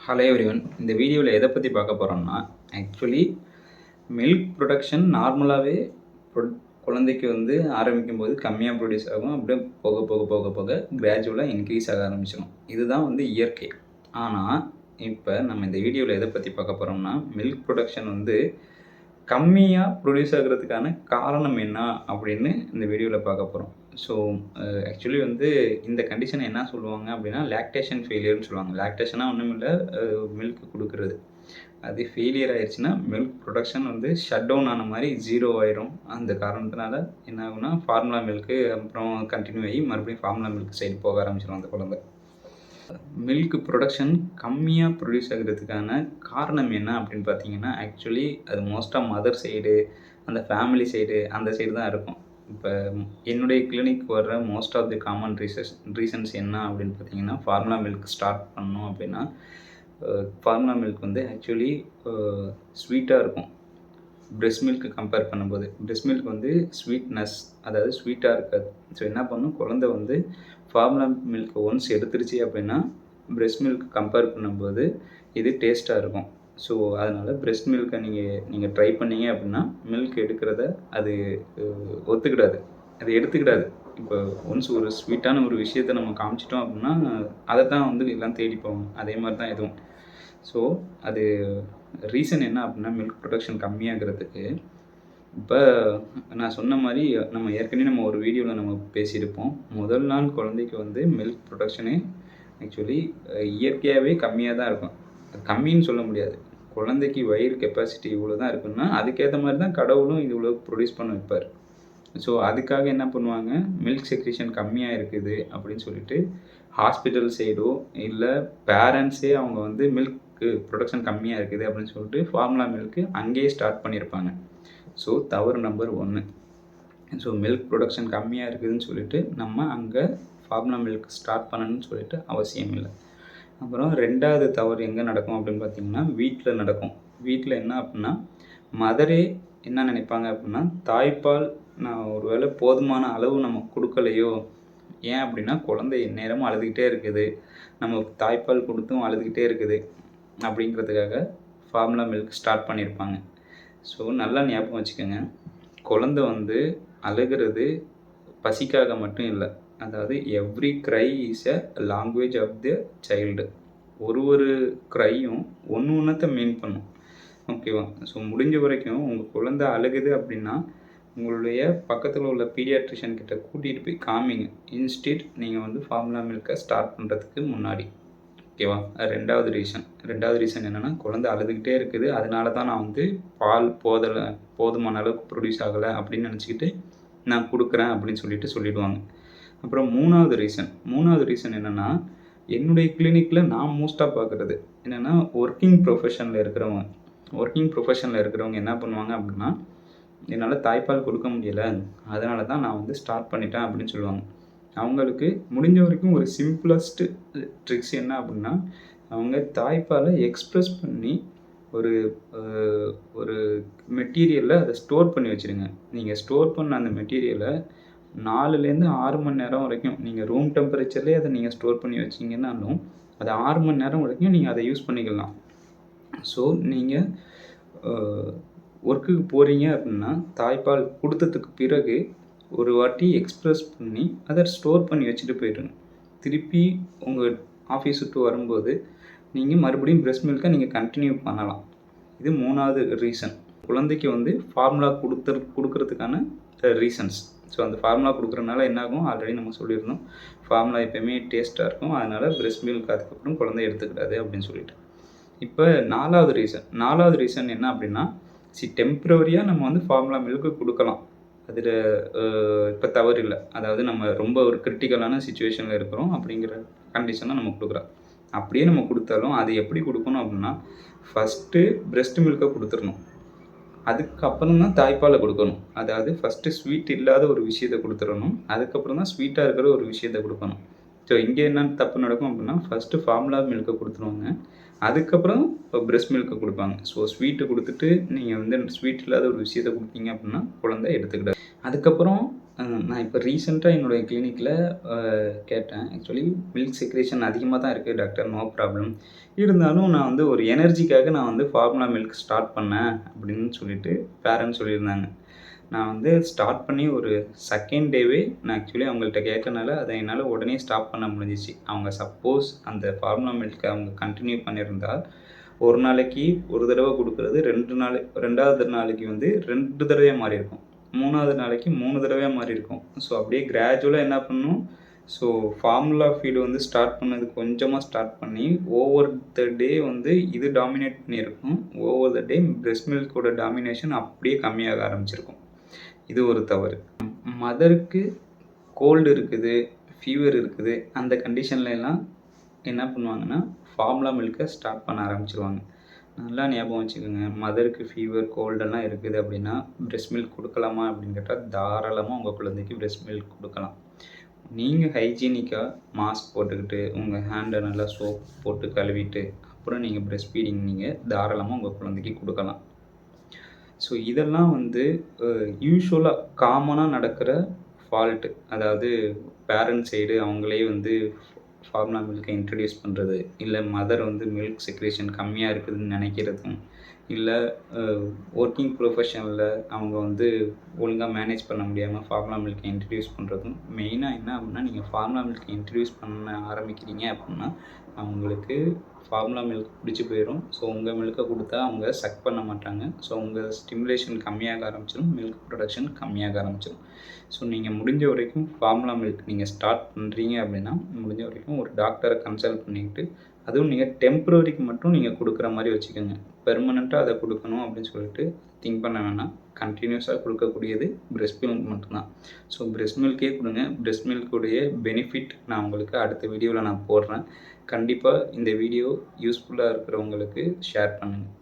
Hello everyone இந்த வீடியோவில் எதை பற்றி பார்க்க போகிறோம்னா ஆக்சுவலி மில்க் ப்ரொடக்ஷன் நார்மலாகவே குழந்தைக்கு வந்து ஆரம்பிக்கும் போது கம்மியாக ப்ரொடியூஸ் ஆகும். அப்படியே போக போக போக போக கிராஜுவலாக இன்க்ரீஸ் ஆக ஆரம்பிச்சிடும். இதுதான் வந்து இயற்கை. ஆனால் இப்போ நம்ம இந்த வீடியோவில் எதை பற்றி பார்க்க போகிறோம்னா மில்க் ப்ரொடக்ஷன் வந்து கம்மியாக ப்ரொடியூஸ் ஆகிறதுக்கான காரணம் என்ன அப்படின்னு இந்த வீடியோவில் பார்க்க போகிறோம் ஸோ ஆக்சுவலி uh, வந்து இந்த கண்டிஷனை என்ன சொல்லுவாங்க அப்படின்னா லாக்டேஷன் ஃபெயிலியர்னு சொல்லுவாங்க. லாக்டேஷனாக ஒன்றும் இல்லை மில்க் கொடுக்குறது. அது ஃபெயிலியர் ஆயிடுச்சுன்னா மில்க் ப்ரொடக்ஷன் வந்து ஷட் டவுன் ஆன மாதிரி ஜீரோ ஆயிரும். அந்த காரணத்தினால என்ன ஆகும்னா ஃபார்முலா மில்க்கு அப்புறம் கண்டினியூ ஆகி மறுபடியும் ஃபார்முலா மில்க் சைடு போக ஆரம்பிச்சிடும் அந்த குழந்தை. மில்க் ப்ரொடக்ஷன் கம்மியாக ப்ரொடியூஸ் ஆகிறதுக்கான காரணம் என்ன அப்படின்னு பார்த்தீங்கன்னா ஆக்சுவலி அது மோஸ்ட்டாக மதர் சைடு அந்த ஃபேமிலி சைடு அந்த சைடு தான் இருக்கும். இப்போ என்னுடைய கிளினிக் வர்ற most of the common recess reasons என்ன அப்படின்னு பார்த்தீங்கன்னா ஃபார்முலா மில்க் ஸ்டார்ட் பண்ணோம் அப்படின்னா ஃபார்முலா மில்க் வந்து ஆக்சுவலி ஸ்வீட்டாக இருக்கும். பிரெஸ்ட் மில்க்கு கம்பேர் பண்ணும்போது. பிரெஸ்ட் மில்க் வந்து ஸ்வீட்னஸ் அதாவது ஸ்வீட்டாக இருக்காது. ஸோ என்ன பண்ணும்? குழந்தை வந்து ஃபார்முலா மில்க் ஒன்ஸ் எடுத்துருச்சு அப்படின்னா பிரெஸ்ட் மில்க் கம்பேர் பண்ணும்போது இது டேஸ்ட்டாக இருக்கும். ஸோ அதனால் பிரெஸ்ட் மில்க்கை நீங்கள் நீங்கள் ட்ரை பண்ணீங்க அப்படின்னா மில்க் எடுக்கிறத அது ஒத்துக்கிடாது. அது எடுத்துக்கிடாது. இப்போ ஒன்ஸ் ஒரு ஸ்வீட்டான ஒரு விஷயத்தை நம்ம காமிச்சிட்டோம் அப்படின்னா அதை தான் வந்து எல்லாம் தேடி போவோம் அதே மாதிரி தான் இதுவும். ஸோ அது ரீசன் என்ன அப்படின்னா மில்க் ப்ரொடக்ஷன் கம்மியாகிறதுக்கு. இப்போ நான் சொன்ன மாதிரி நம்ம ஏற்கனவே நம்ம ஒரு வீடியோவில் நம்ம பேசியிருப்போம். முதல் நாள் குழந்தைக்கு வந்து மில்க் ப்ரொடக்ஷனே ஆக்சுவலி இயற்கையாகவே கம்மியாக தான் இருக்கும். அது கம்மின்னு சொல்ல முடியாது. குழந்தைக்கு வயிறு கெப்பாசிட்டி இவ்வளோ தான் இருக்குன்னா அதுக்கேற்ற மாதிரி தான் கடவுளும் இது இவ்வளோ ப்ரொடியூஸ் பண்ண வைப்பார். ஸோ அதுக்காக என்ன பண்ணுவாங்க? மில்க் செக்ரேஷன் கம்மியாக இருக்குது அப்படின்னு சொல்லிட்டு ஹாஸ்பிட்டல் சைடோ இல்லை பேரண்ட்ஸே அவங்க வந்து மில்க்கு ப்ரொடக்ஷன் கம்மியாக இருக்குது அப்படின்னு சொல்லிட்டு ஃபார்முலா மில்க்கு அங்கேயே ஸ்டார்ட் பண்ணியிருப்பாங்க ஸோ தவறு நம்பர் ஒன்று ஸோ மில்க் ப்ரொடக்ஷன் கம்மியாக இருக்குதுன்னு சொல்லிட்டு நம்ம அங்கே ஃபார்முலா மில்க் ஸ்டார்ட் பண்ணணும்னு சொல்லிட்டு அவசியம் இல்லை அப்புறம் ரெண்டாவது தவறு எங்கே நடக்கும் அப்படின்னு பார்த்தீங்கன்னா வீட்டில் நடக்கும். வீட்டில் என்ன அப்படின்னா மதரே என்ன நினைப்பாங்க அப்படின்னா தாய்ப்பால் நான் ஒருவேளை போதுமான அளவு நம்ம கொடுக்கலையோ? ஏன் அப்படின்னா குழந்தை நேரமும் அழுதுகிட்டே இருக்குது. நம்ம தாய்ப்பால் கொடுத்தும் அழுதுகிட்டே இருக்குது. அப்படிங்கிறதுக்காக ஃபார்முலா மில்க் ஸ்டார்ட் பண்ணியிருப்பாங்க. ஸோ நல்லா ஞாபகம் வச்சுக்கோங்க. குழந்தை வந்து அழுகிறது பசிக்காக மட்டும் இல்லை. அதாவது every cry is a language of the child ஒரு ஒரு க்ரையும் ஒன்று ஒன்றத்தை மீன் பண்ணும். ஓகேவா ஸோ முடிஞ்ச வரைக்கும் உங்கள் குழந்த அழுகுது அப்படின்னா உங்களுடைய பக்கத்தில் உள்ள பீடியாட்ரிஷியன் கிட்ட கூட்டிகிட்டு போய் காமிங்க. இன்ஸ்டிட் நீங்கள் வந்து ஃபார்முலா மில்கை ஸ்டார்ட் பண்ணுறதுக்கு முன்னாடி. ஓகேவா ரெண்டாவது ரீசன் ரெண்டாவது ரீசன் என்னென்னா குழந்தை அழுதுகிட்டே இருக்குது. அதனால தான் நான் வந்து பால் போதலை போதுமான அளவுக்கு ப்ரொடியூஸ் ஆகலை அப்படின்னு நினச்சிக்கிட்டு நான் கொடுக்குறேன் அப்படின்னு சொல்லிட்டு சொல்லிடுவாங்க. அப்புறம் மூணாவது ரீசன் மூணாவது ரீசன் என்னென்னா என்னுடைய கிளினிக்கில் நான் மோஸ்ட்டாக பார்க்குறது என்னென்னா ஒர்க்கிங் ப்ரொஃபஷனில் இருக்கிறவங்க. ஒர்க்கிங் ப்ரொஃபஷனில் இருக்கிறவங்க என்ன பண்ணுவாங்க அப்படின்னா என்னால் தாய்ப்பால் கொடுக்க முடியலை. அதனால தான் நான் வந்து ஸ்டார்ட் பண்ணிட்டேன் அப்படின்னு சொல்லுவாங்க. அவங்களுக்கு முடிஞ்ச வரைக்கும் ஒரு சிம்பிளஸ்ட்டு ட்ரிக்ஸ் என்ன அப்படின்னா அவங்க தாய்ப்பாலை எக்ஸ்ப்ரெஸ் பண்ணி ஒரு ஒரு மெட்டீரியலில் அதை ஸ்டோர் பண்ணி வச்சுருங்க. நீங்கள் ஸ்டோர் பண்ண அந்த மெட்டீரியலை நாலுலேருந்து ஆறு மணி நேரம் வரைக்கும் நீங்கள் ரூம் டெம்பரேச்சர்லேயே அதை நீங்கள் ஸ்டோர் பண்ணி வச்சிங்கன்னாலும் அது ஆறு மணி நேரம் வரைக்கும் நீங்கள் அதை யூஸ் பண்ணிக்கலாம். ஸோ நீங்கள் ஒர்க்குக்கு போகிறீங்க அப்படின்னா தாய்ப்பால் கொடுத்ததுக்கு பிறகு ஒரு வாட்டி எக்ஸ்ப்ரெஸ் பண்ணி அதை ஸ்டோர் பண்ணி வச்சுட்டு போயிடுங்க. திருப்பி உங்கள் ஆஃபீஸ் விட்டு வரும்போது நீங்கள் மறுபடியும் பிரஸ்ட் மில்கை நீங்கள் கண்டினியூ பண்ணலாம். இது மூணாவது ரீசன் குழந்தைக்கு வந்து ஃபார்முலா கொடுத்த கொடுக்கறதுக்கான ரீசன்ஸ் ஸோ அந்த ஃபார்முலா கொடுக்குறனால என்னாகும்? ஆல்ரெடி நம்ம சொல்லியிருந்தோம். ஃபார்முலா எப்பயுமே டேஸ்ட்டாக இருக்கும். அதனால் பிரெஸ்ட் மில்க் அதுக்கப்புறம் குழந்தை எடுத்துக்கிடாது அப்படின்னு சொல்லிட்டு. இப்போ நாலாவது ரீசன் நாலாவது ரீசன் என்ன அப்படின்னா சி டெம்ப்ரவரியாக நம்ம வந்து ஃபார்முலா மில்க்கு கொடுக்கலாம். அதில் இப்போ தவறு இல்லை. அதாவது நம்ம ரொம்ப ஒரு கிரிட்டிக்கலான சுச்சுவேஷனில் இருக்கிறோம் அப்படிங்கிற கண்டிஷனை நம்ம கொடுக்குறோம். அப்படியே நம்ம கொடுத்தாலும் அது எப்படி கொடுக்கணும் அப்படின்னா ஃபஸ்ட்டு பிரெஸ்ட் மில்க்கை கொடுத்துடணும். அதுக்கப்புறம் தான் தாய்ப்பாலை கொடுக்கணும். அதாவது ஃபஸ்ட்டு ஸ்வீட் இல்லாத ஒரு விஷயத்தை கொடுத்துடணும். அதுக்கப்புறம் தான் ஸ்வீட்டாக இருக்கிற ஒரு விஷயத்தை கொடுக்கணும். ஸோ இங்கே என்ன தப்பு நடக்கும் அப்படின்னா ஃபஸ்ட்டு ஃபார்முலா மில்க்கை கொடுத்துருவாங்க அதுக்கப்புறம் பிரெஸ்ட் மில்க்கை கொடுப்பாங்க. ஸோ ஸ்வீட்டு கொடுத்துட்டு நீங்கள் வந்து ஸ்வீட் இல்லாத ஒரு விஷயத்தை கொடுத்தீங்க அப்படின்னா குழந்தை எடுத்துக்கிட்டாரு அதுக்கப்புறம் நான் இப்போ ரீசெண்டாக என்னுடைய கிளினிக்கில் கேட்டேன். ஆக்சுவலி மில்க் செக்ரேஷன் அதிகமாக தான் இருக்குது டாக்டர். No problem. இருந்தாலும் நான் வந்து ஒரு எனர்ஜிக்காக நான் வந்து ஃபார்முலா மில்க் ஸ்டார்ட் பண்ணேன் அப்படின்னு சொல்லிட்டு பேரண்ட்ஸ் சொல்லியிருந்தாங்க. நான் வந்து ஸ்டார்ட் பண்ணி ஒரு செகண்ட் டேவே நான் ஆக்சுவலி அவங்கள்ட்ட கேட்டனால அதை என்னால் உடனே ஸ்டாப் பண்ண முடிஞ்சிச்சு அவங்க சப்போஸ் அந்த ஃபார்முலா மில்க்கை அவங்க கண்டினியூ பண்ணியிருந்தால் ஒரு நாளைக்கு ஒரு தடவை கொடுக்குறது ரெண்டு நாள் ரெண்டாவது நாளைக்கு வந்து 2 தடவையா மாறியிருக்கும். மூணாவது நாளைக்கு மூணு தடவையாக மாறி இருக்கும் ஸோ அப்படியே கிராஜுவலாக என்ன பண்ணும் ஸோ ஃபார்முலா ஃபீல்டு வந்து ஸ்டார்ட் பண்ணது கொஞ்சமாக ஸ்டார்ட் பண்ணி, ஓவர் த டே வந்து இது டாமினேட் பண்ணியிருக்கும். ஓவர் த டே பிரெஸ்ட் மில்க்கோட டாமினேஷன் அப்படியே கம்மியாக ஆரம்பிச்சிருக்கும். இது ஒரு தவறு. மதருக்கு கோல்டு இருக்குது, ஃபீவர் இருக்குது. அந்த கண்டிஷன்ல எல்லாம் என்ன பண்ணுவாங்கன்னா, ஃபார்முலா மில்கை ஸ்டார்ட் பண்ண ஆரம்பிச்சிருவாங்க நல்லா ஞாபகம் வச்சுக்கோங்க. மதருக்கு ஃபீவர், கோல்டெல்லாம் இருக்குது அப்படின்னா, பிரெஸ்ட் மில்க் கொடுக்கலாமா அப்படின்னு கேட்டால் தாராளமாக உங்கள் குழந்தைக்கு பிரெஸ்ட் மில்க் கொடுக்கலாம். நீங்கள் ஹைஜீனிக்காக மாஸ்க் போட்டுக்கிட்டு, உங்கள் ஹேண்டை நல்லா சோப் போட்டு கழுவிட்டு, அப்புறம் நீங்கள் பிரெஸ்ட் ஃபீடிங் நீங்கள் தாராளமாக உங்கள் குழந்தைக்கு கொடுக்கலாம். ஸோ இதெல்லாம் வந்து யூஸ்வலாக காமனாக நடக்கிற ஃபால்ட்டு அதாவது பேரண்ட் சைடு அவங்களே வந்து ஃபார்முலா மில்கை இன்ட்ரடியூஸ் பண்ணுறது இல்லை மதர் வந்து மில்க் செக்ரேஷன் கம்மியாக இருக்குதுன்னு நினைக்கிறதும் இல்லை ஒர்க்கிங் ப்ரொஃபஷனில் அவங்க வந்து ஒழுங்காக மேனேஜ் பண்ண முடியாமல் ஃபார்முலா மில்க்க இன்ட்ரடியூஸ் பண்ணுறதும் மெயினாக என்ன அப்படின்னா, நீங்கள் ஃபார்முலா மில்க்கை இன்ட்ரடியூஸ் பண்ண ஆரம்பிக்கிறீங்க அப்படின்னா, அவங்களுக்கு ஃபார்முலா மில்க் பிடிச்சி போயிடும் ஸோ உங்கள் மில்க்கை கொடுத்தா அவங்க சக் பண்ண மாட்டாங்க. ஸோ உங்கள் ஸ்டிமுலேஷன் கம்மியாக ஆரம்பிச்சிடும் மில்க் ப்ரொடக்ஷன் கம்மியாக ஆரம்பிச்சிடும் ஸோ நீங்கள் முடிஞ்ச வரைக்கும் ஃபார்முலா மில்க் நீங்கள் ஸ்டார்ட் பண்ணுறீங்க அப்படின்னா, முடிஞ்ச வரைக்கும் ஒரு டாக்டரை கன்சல்ட் பண்ணிக்கிட்டு, அதுவும் நீங்கள் டெம்ப்ரவரிக்கு மட்டும் நீங்கள் கொடுக்குற மாதிரி வச்சுக்கோங்க. பெர்மனெண்ட்டாக அதை கொடுக்கணும் அப்படின்னு சொல்லிட்டு திங்க் பண்ண வேணாம். கண்டினியூஸாக கொடுக்கக்கூடியது பிரெஸ்ட் மில்க் மட்டும்தான் ஸோ பிரெஸ்ட் மில்க்கே கொடுங்க பிரெஸ்ட் மில்க்குடைய பெனிஃபிட் நான் உங்களுக்கு அடுத்த வீடியோவில் நான் போடுறேன். கண்டிப்பாக இந்த வீடியோ யூஸ்ஃபுல்லாக இருக்கிறவங்களுக்கு ஷேர் பண்ணுங்கள்